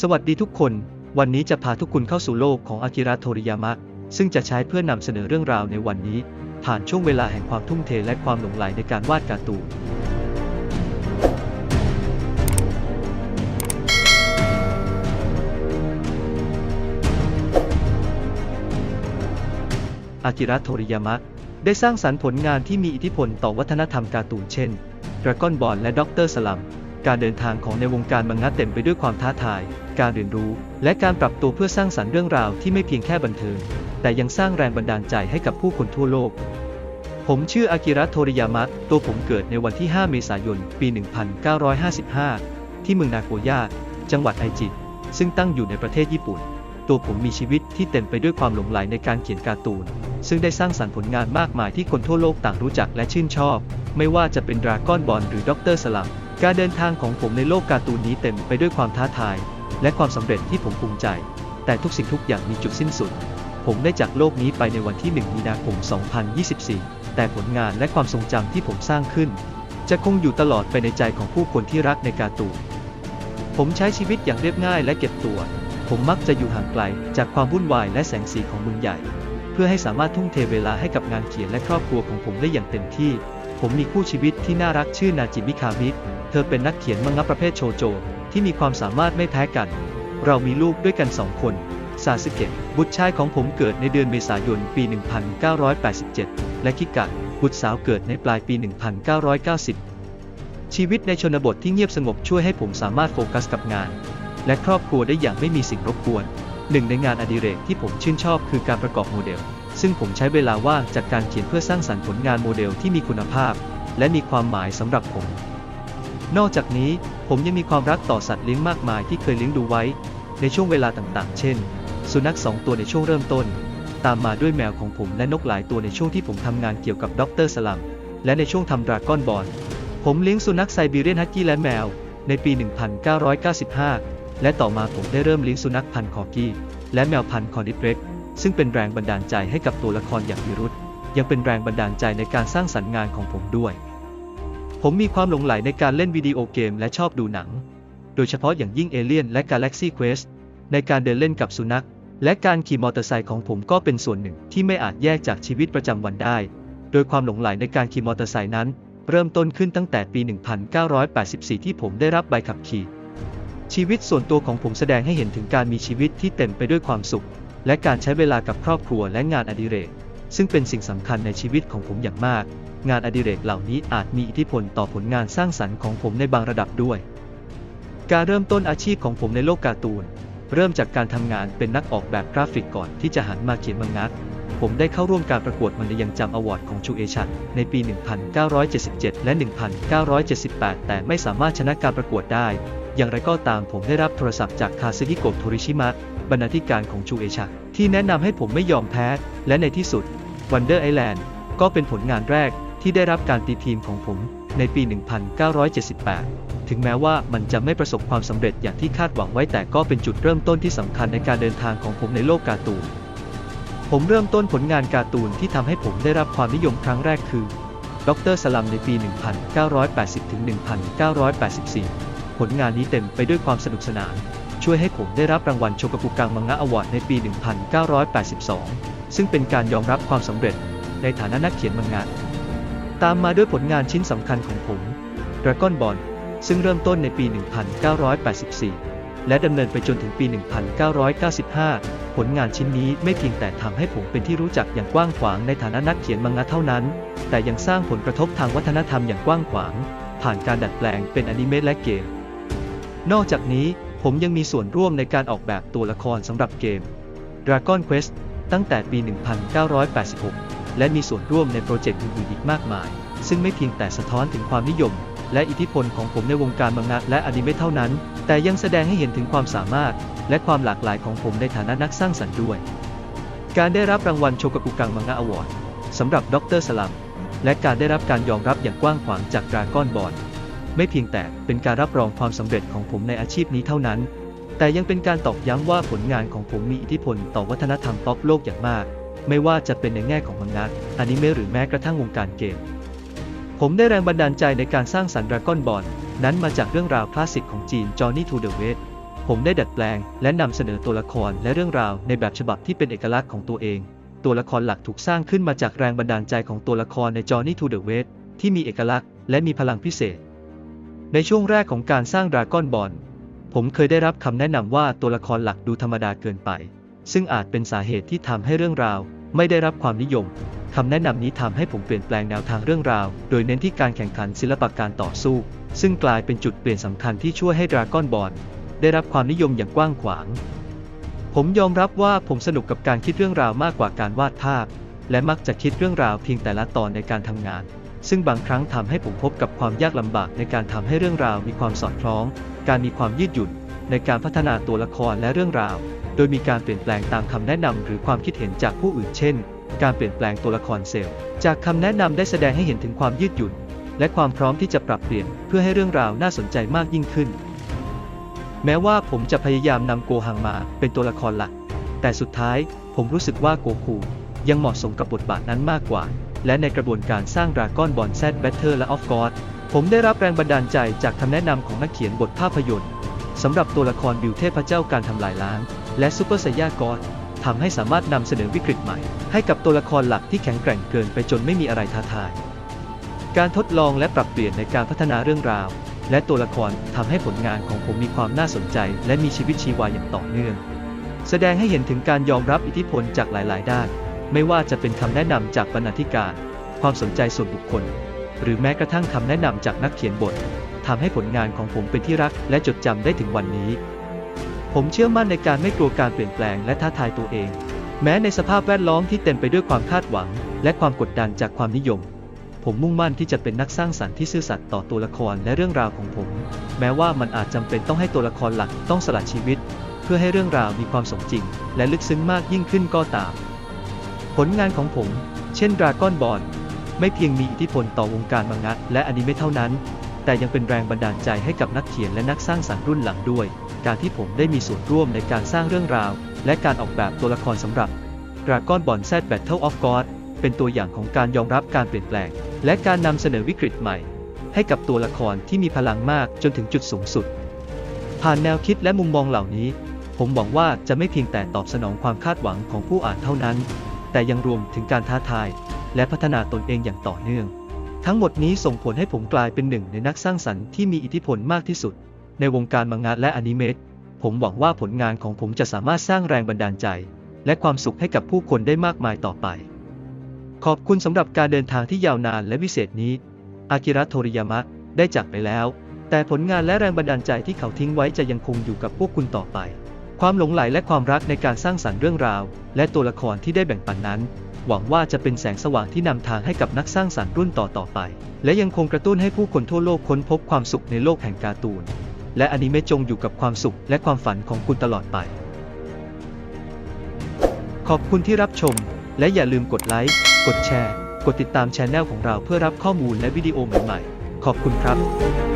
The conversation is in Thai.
สวัสดีทุกคน วันนี้จะพาทุกคนเข้าสู่โลกของอากิระโทริยามะ ซึ่งจะใช้เพื่อนำเสนอเรื่องราวในวันนี้ ผ่านช่วงเวลาแห่งความทุ่มเทและความหลงใหลในการวาดการ์ตูน อากิระโทริยามะ ได้สร้างสรรค์ผลงานที่มีอิทธิพลต่อวัฒนธรรมการ์ตูนเช่น Dragon Ball และด็อกเตอร์สลัม การเดินทางของในวงการมังงะเต็มไปด้วยความท้าทาย การเรียนรู้ และการปรับตัวเพื่อสร้างสรรค์เรื่องราวที่ไม่เพียงแค่บันเทิง แต่ยังสร้างแรงบันดาลใจให้กับผู้คนทั่วโลก ผมชื่ออากิระโทริยามะ ตัวผมเกิดในวันที่ 5 เมษายน ปี 1955 ที่เมืองนาโกย่า จังหวัดไอจิซึ่งตั้งอยู่ในประเทศญี่ปุ่น ตัวผมมีชีวิตที่เต็มไปด้วยความหลงใหลในการเขียนการ์ตูน ซึ่งได้สร้างสรรค์ผลงานมากมายที่คนทั่วโลกต่างรู้จักและชื่นชอบ ไม่ว่าจะเป็นดราก้อนบอลหรือด็อกเตอร์สลัม การเดินทางของผมในโลกการ์ตูนนี้เต็มไปด้วยความท้าทาย และความสำเร็จที่ผมภูมิใจ แต่ทุกสิ่งทุกอย่างมีจุดสิ้นสุด ผมได้จากโลกนี้ไปในวันที่ 1 มีนาคม 2024 แต่ผลงานและความทรงจำที่ผมสร้างขึ้น จะคงอยู่ตลอดไปในใจของผู้คนที่รักในการ์ตูน ผมใช้ชีวิตอย่างเรียบง่ายและเก็บตัว ผมมักจะอยู่ห่างไกลจากความวุ่นวายและแสงสีของเมืองใหญ่ เพื่อให้สามารถทุ่มเทเวลาให้กับงานเขียนและครอบครัวของผมได้อย่างเต็มที่ ผมมีคู่ชีวิตที่น่ารักชื่อนาจิมิคามิเธอเป็นนักเขียนมังงะประเภทโชโจ ที่มีความสามารถไม่แพ้กัน เรามีลูกด้วยกันสองคนซาสึเกะบุตรชายของผมเกิดในเดือนเมษายนปี 1987 และคิกะบุตรสาวเกิดในปลายปี 1990 ชีวิตในชนบทที่เงียบสงบช่วยให้ผมสามารถโฟกัสกับงาน และครอบครัวได้อย่างไม่มีสิ่งรบกวน หนึ่งในงานอดิเรกที่ผมชื่นชอบคือการประกอบโมเดล ซึ่งผมใช้เวลาว่างจากการเขียนเพื่อสร้างสรรค์ผลงานโมเดลที่มีคุณภาพ และมีความหมายสำหรับผม นอกจากนี้ผมยังมีความรักต่อสัตว์เลี้ยงมากมายที่เคยเลี้ยงดูไว้ ในช่วงเวลาต่างๆ เช่น สุนัขสองตัวในช่วงเริ่มต้น ตามมาด้วยแมวของผมและนกหลายตัวในช่วงที่ผมทำงานเกี่ยวกับด็อกเตอร์สลัมและในช่วงทำดราก้อนบอลผมเลี้ยงสุนัขไซบีเรียนฮักกี้และแมว ในปี 1995 และต่อมาผมได้เริ่มเลี้ยงสุนัขพันธุ์คอร์กี้และแมวพันธุ์คอร์ดิเรก ซึ่งเป็นแรงบันดาลใจให้กับตัวละครอย่างวิรุธยังเป็นแรงบันดาลใจในการสร้างสรรค์งานของผมด้วย ผมมีความหลงใหลในการเล่นวิดีโอเกมและชอบดูหนัง โดยเฉพาะอย่างยิ่งเอเลียนและ Galaxy Quest ในการเดินเล่นกับสุนัข และการขี่มอเตอร์ไซค์ของผมก็เป็นส่วนหนึ่งที่ไม่อาจแยกจากชีวิตประจำวันได้ โดยความหลงใหลในการขี่มอเตอร์ไซค์นั้น เริ่มต้นขึ้นตั้งแต่ปี 1984 ที่ผมได้รับใบขับขี่ ชีวิตส่วนตัวของผมแสดงให้เห็นถึงการมีชีวิตที่เต็มไปด้วยความสุข และการใช้เวลากับครอบครัวและงานอดิเรก ซึ่งเป็นสิ่งสำคัญในชีวิตของผมอย่างมาก งานอดิเรกเหล่านี้อาจมีอิทธิพลต่อผลงานสร้างสรรค์ของผมในบางระดับด้วย การเริ่มต้นอาชีพของผมในโลกการ์ตูน เริ่มจากการทำงานเป็นนักออกแบบกราฟิกก่อนที่จะหันมาเขียนมังงะผมได้เข้าร่วมการประกวดมันในยังจำอวอร์ดของชูเอชันในปี 1977 และ 1978 แต่ไม่สามารถชนะการประกวดได้ อย่างไรก็ตามผมได้รับโทรศัพท์จากคาซึฮิโกะโทริชิมะ บรรณาธิการของชูเอชันที่แนะนำให้ผมไม่ยอมแพ้ และในที่สุด Wonder Island ก็เป็นผลงานแรกที่ได้รับการตีพิมพ์ของผมในปี 1978 ถึงแม้ว่ามันจะไม่ประสบความสำเร็จอย่างที่คาดหวังไว้แต่ก็เป็นจุดเริ่มต้นที่สำคัญในการเดินทางของผมในโลกการ์ตูน ผมเริ่มต้นผลงานการ์ตูนที่ทำให้ผมได้รับความนิยมครั้งแรกคือด็อกเตอร์สลัมในปี 1980ถึง1984 ผลงานนี้เต็มไปด้วยความสนุกสนาน ช่วยให้ผมได้รับรางวัลโชกกุกังมังงะอวอร์ดในปี 1982 ซึ่งเป็นการยอมรับความสำเร็จในฐานะนักเขียนมังงะตามมาด้วยผลงานชิ้นสำคัญของผม Dragon Ball ซึ่งเริ่มต้นในปี 1984 และดำเนินไปจนถึงปี 1995 ผลงานชิ้นนี้ไม่เพียงแต่ทำให้ผมเป็นที่รู้จักอย่างกว้างขวางในฐานะนักเขียนมังงะเท่านั้น แต่ยังสร้างผลกระทบทางวัฒนธรรมอย่างกว้างขวาง ผ่านการดัดแปลงเป็นอนิเมะและเกม นอกจากนี้ผมยังมีส่วนร่วมในการออกแบบตัวละครสำหรับเกม Dragon Quest ตั้งแต่ปี 1986 และมีส่วนร่วมในโปรเจกต์อื่นๆอีกมากมาย ซึ่งไม่เพียงแต่สะท้อนถึงความนิยม และอิทธิพลของผมในวงการมังงะและอนิเมะเท่านั้น แต่ยังแสดงให้เห็นถึงความสามารถ และความหลากหลายของผมในฐานะนักสร้างสรรค์ด้วย การได้รับรางวัลโชกากุกังมังงะอวอร์ดสำหรับดรสลัมและการได้รับการยอมรับอย่างกว้างขวางจากดราก้อนบอล ไม่เพียงแต่เป็นการรับรองความสำเร็จของผมในอาชีพนี้เท่านั้น แต่ยังเป็นการตอกย้ำว่าผลงานของผมมีอิทธิพลต่อวัฒนธรรมป๊อปโลกอย่างมาก ไม่ว่าจะเป็นในแง่ของมังงะอนิเมะหรือแม้กระทั่งวงการเกม ผมได้แรงบันดาลใจในการสร้างสรรค์ดราก้อนบอลนั้นมาจากเรื่องราวคลาสสิกของจีน Journey to the West ผมได้ดัดแปลงและนำเสนอตัวละครและเรื่องราวในแบบฉบับที่เป็นเอกลักษณ์ของตัวเอง ตัวละครหลักถูกสร้างขึ้นมาจากแรงบันดาลใจของตัวละครใน Journey to the West ที่มีเอกลักษณ์และมีพลังพิเศษ ในช่วงแรกของการสร้างดราก้อนบอลผมเคยได้รับคำแนะนำว่าตัวละครหลักดูธรรมดาเกินไป ซึ่งอาจเป็นสาเหตุที่ทำให้เรื่องราว ไม่ได้รับความนิยมคำแนะนำนี้ทำให้ผมเปลี่ยนแปลงแนวทางเรื่องราว โดยเน้นที่การแข่งขันศิลปะการต่อสู้ ซึ่งกลายเป็นจุดเปลี่ยนสำคัญที่ช่วยให้ดราก้อนบอลได้รับความนิยมอย่างกว้างขวาง ผมยอมรับว่าผมสนุกกับการคิดเรื่องราวมากกว่าการวาดภาพ และมักจะคิดเรื่องราวเพียงแต่ละตอนในการทำงาน ซึ่งบางครั้งทำให้ผมพบกับความยากลำบากในการทำให้เรื่องราวมีความสอดคล้อง การมีความยืดหยุ่น ในการพัฒนาตัวละครและเรื่องราว โดยมีการเปลี่ยนแปลงตามคำแนะนำหรือความคิดเห็นจากผู้อื่น เช่น การเปลี่ยนแปลงตัวละครเซลล์ จากคำแนะนำได้แสดงให้เห็นถึงความยืดหยุ่น และความพร้อมที่จะปรับเปลี่ยนเพื่อให้เรื่องราวน่าสนใจมากยิ่งขึ้น แม้ว่าผมจะพยายามนำโกหังมาเป็นตัวละครหลัก แต่สุดท้ายผมรู้สึกว่าโกคูยังเหมาะสมกับบทบาทนั้นมากกว่า และในกระบวนการสร้างดราก้อนบอลแซดแบทเทอร์และออฟกอดผมได้รับแรงบันดาลใจจากคำแนะนำของนักเขียนบทภาพยนตร์สำหรับตัวละครบิวเทพเจ้าการทำลายล้าง และซูเปอร์ไซยากอดทำให้สามารถนำเสนอวิกฤตใหม่ ให้กับตัวละครหลักที่แข็งแกร่งเกินไปจนไม่มีอะไรท้าทาย การทดลองและปรับเปลี่ยนในการพัฒนาเรื่องราว และตัวละครทำให้ผลงานของผมมีความน่าสนใจ และมีชีวิตชีวาอย่างต่อเนื่อง แสดงให้เห็นถึงการยอมรับอิทธิพลจากหลาย ๆ ด้าน ไม่ว่าจะเป็นคำแนะนำจากบรรณาธิการ ความสนใจส่วนบุคคล หรือแม้กระทั่งคำแนะนำจากนักเขียนบททำให้ผลงานของผมเป็นที่รักและจดจำได้ถึงวันนี้ ผมเชื่อมั่นในการไม่กลัวการเปลี่ยนแปลงและท้าทายตัวเอง แม้ในสภาพแวดล้อมที่เต็มไปด้วยความคาดหวัง และความกดดันจากความนิยม ผมมุ่งมั่นที่จะเป็นนักสร้างสรรค์ที่ซื่อสัตย์ต่อตัวละครและเรื่องราวของผม แม้ว่ามันอาจจำเป็นต้องให้ตัวละครหลักต้องสละชีวิต เพื่อให้เรื่องราวมีความสมจริง และลึกซึ้งมากยิ่งขึ้นก็ตาม ผลงานของผม เช่น Dragon Ball ไม่เพียงมีอิทธิพลต่อวงการมังงะและอนิเมะเท่านั้น แต่ยังเป็นแรงบันดาลใจให้กับนักเขียนและนักสร้างสรรค์รุ่นหลังด้วย การที่ผมได้มีส่วนร่วมในการสร้างเรื่องราว และการออกแบบตัวละครสำหรับ Dragon Ball Z Battle of God เป็นตัวอย่างของการยอมรับการเปลี่ยนแปลง และการนำเสนอวิกฤตใหม่ ให้กับตัวละครที่มีพลังมากจนถึงจุดสูงสุด ผ่านแนวคิดและมุมมองเหล่านี้ ผมหวังว่าจะไม่เพียงแต่ตอบสนองความคาดหวังของผู้อ่านเท่านั้น แต่ยังรวมถึงการท้าทาย และพัฒนาตนเองอย่างต่อเนื่อง ทั้งหมดนี้ส่งผลให้ผมกลายเป็นหนึ่งในนักสร้างสรรค์ที่มีอิทธิพลมากที่สุด ในวงการมังงะและอนิเมะผมหวังว่าผลงานของผมจะสามารถสร้างแรงบันดาลใจ และความสุขให้กับผู้คนได้มากมายต่อไป ขอบคุณสำหรับการเดินทางที่ยาวนานและวิเศษนี้ อากิระโทริยามะได้จากไปแล้ว แต่ผลงานและแรงบันดาลใจที่เขาทิ้งไว้จะยังคงอยู่กับพวกคุณต่อไป ความหลงใหลและความรักในการสร้างสรรค์เรื่องราว และตัวละครที่ได้แบ่งปันนั้น หวังว่าจะเป็นแสงสว่างที่นำทางให้กับนักสร้างสรรค์รุ่นต่อๆไป และยังคงกระตุ้นให้ผู้คนทั่วโลกค้นพบความสุขในโลกแห่งการ์ตูน และอนิเมะจงอยู่กับความสุขและความฝันของคุณตลอดไป ขอบคุณที่รับชม และอย่าลืมกดไลค์กดแชร์ กดติดตามช anel ของเราเพื่อรับข้อมูลและวิดีโอใหม่ๆ ขอบคุณครับ